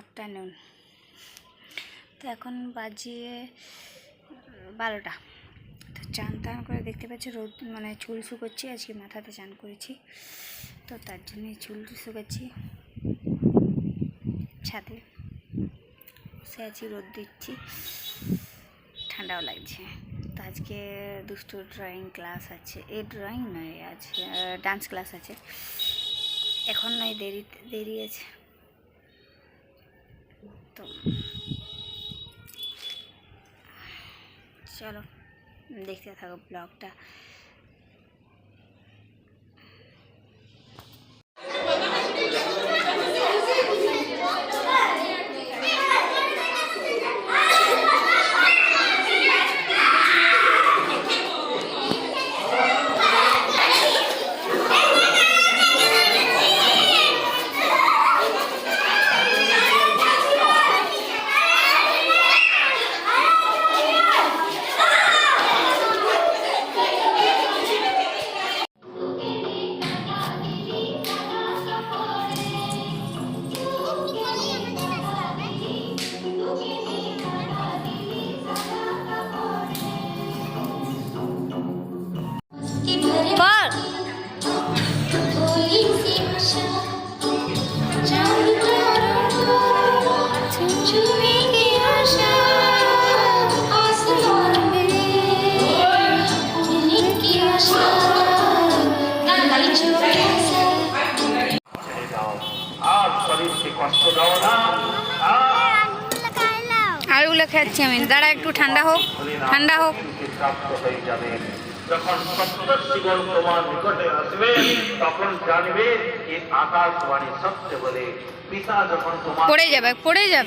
Afternoon তো এখন বাজিয়ে বারোটা। তো চান টান করে দেখতে পাচ্ছি রোদ মানে চুল শুকোচ্ছি, আজকে মাথাতে চান করেছি। তো তার জন্যে চুল শুকাচ্ছি। ছাদে বসে আছি, রোদ দিচ্ছি। ঠান্ডাও লাগছে। তো আজকে দুষ্টু ড্রয়িং ক্লাস আছে। এ ড্রয়িং নয়, আজ ডান্স ক্লাস আছে। এখন নয়, দেরি দেরি আছে। তো চলো দেখতে থাকো ব্লগটা। আলুগুলো খাচ্ছি আমি। দাঁড়া একটু ঠান্ডা হোক ঠান্ডা হোক। যখন সত্তর জীবন তোমার নিকটে আসবে তখন জানবে যে আকাশবাণী সত্য বলে। পিতা যখন তোমার পড়ে যাবে পড়ে যাবে।